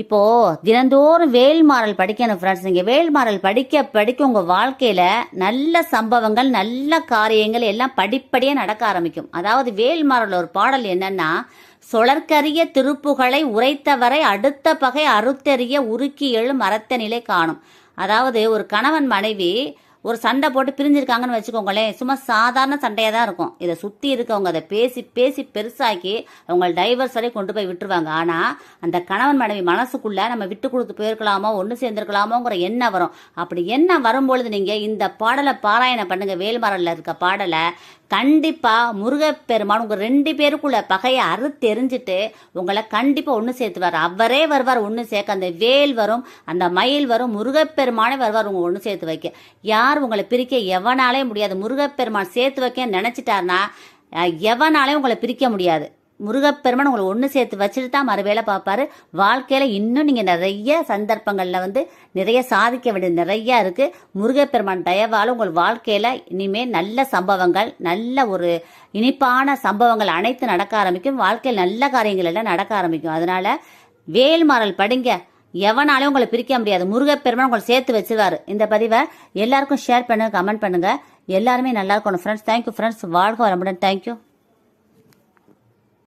இப்போ தினந்தோறும் வேல்மாறல் படிக்கணும் ஃப்ரெண்ட்ஸ் நீங்க வேல்மாறல் படிக்க படிக்க உங்க வாழ்க்கையில நல்ல சம்பவங்கள் நல்ல காரியங்கள் எல்லாம் படிப்படியே நடக்க ஆரம்பிக்கும். அதாவது வேல்மாறல் ஒரு பாடல் என்னன்னா சொலற்கரிய திருப்புகளை உரைத்தவரை அடுத்த பகை அறுத்தெறிய உருக்கி எழும் மரத்த நிலை காணும். அதாவது ஒரு கணவன் மனைவி ஒரு சண்டை போட்டு பிரிஞ்சிருக்காங்கன்னு வச்சுக்கோங்களேன் சும்மா சாதாரண சண்டையாக தான் இருக்கும். இதை சுற்றி இருக்கவங்க அதை பேசி பேசி பெருசாக்கி அவங்க டைவர்ஸ் வரை கொண்டு போய் விட்டுருவாங்க. ஆனால் அந்த கணவன் மனைவி மனசுக்குள்ளே நம்ம விட்டு கொடுத்து போயிருக்கலாமோ ஒன்று சேர்ந்துருக்கலாமோங்கிற எண்ணம் வரும். அப்படி எண்ணம் வரும்பொழுது நீங்கள் இந்த பாடலை பாராயணம் பண்ணுங்கள் வேல்மரல்ல இருக்க பாடலை கண்டிப்பாக முருகப்பெருமான் உங்கள் ரெண்டு பேருக்குள்ள பகையை அறுத்தெரிஞ்சிட்டு உங்களை கண்டிப்பாக ஒன்று சேர்த்துவார். அவரே வருவார் ஒன்று சேர்க்க. அந்த வேல் வரும் அந்த மயில் வரும் முருகப்பெருமானே வருவார் உங்க ஒன்று சேர்த்து வைக்க. யார் உங்களை பிரிக்க எவனாலே முடியாது. முருகப்பெருமான் சேர்த்து வைக்க நினச்சிட்டாருன்னா எவனாலே உங்களை பிரிக்க முடியாது. முருகப்பெருமான் உங்களை ஒன்று சேர்த்து வச்சுட்டு தான் மறுவேளை பார்ப்பாரு. வாழ்க்கையில் இன்னும் நீங்கள் நிறைய சந்தர்ப்பங்களில் வந்து நிறைய சாதிக்க வேண்டியது நிறைய இருக்குது முருகப்பெருமான் தயவால் உங்கள் வாழ்க்கையில் இனிமேல் நல்ல சம்பவங்கள் நல்ல ஒரு இனிப்பான சம்பவங்கள் அனைத்து நடக்க ஆரம்பிக்கும். வாழ்க்கையில் நல்ல காரியங்கள் எல்லாம் நடக்க ஆரம்பிக்கும். அதனால் வேல்மாறல் படிங்க. எவனாலையும் உங்களை பிரிக்க முடியாது. முருகப்பெருமான் உங்களை சேர்த்து வச்சிருவாரு. இந்த பதிவை எல்லாருக்கும் ஷேர் பண்ணுங்க கமெண்ட் பண்ணுங்க. எல்லாருமே நல்லா இருக்கணும். ஃப்ரெண்ட்ஸ் தேங்க்யூ ஃப்ரெண்ட்ஸ் வாழ்க வரமுடன் தேங்க்யூ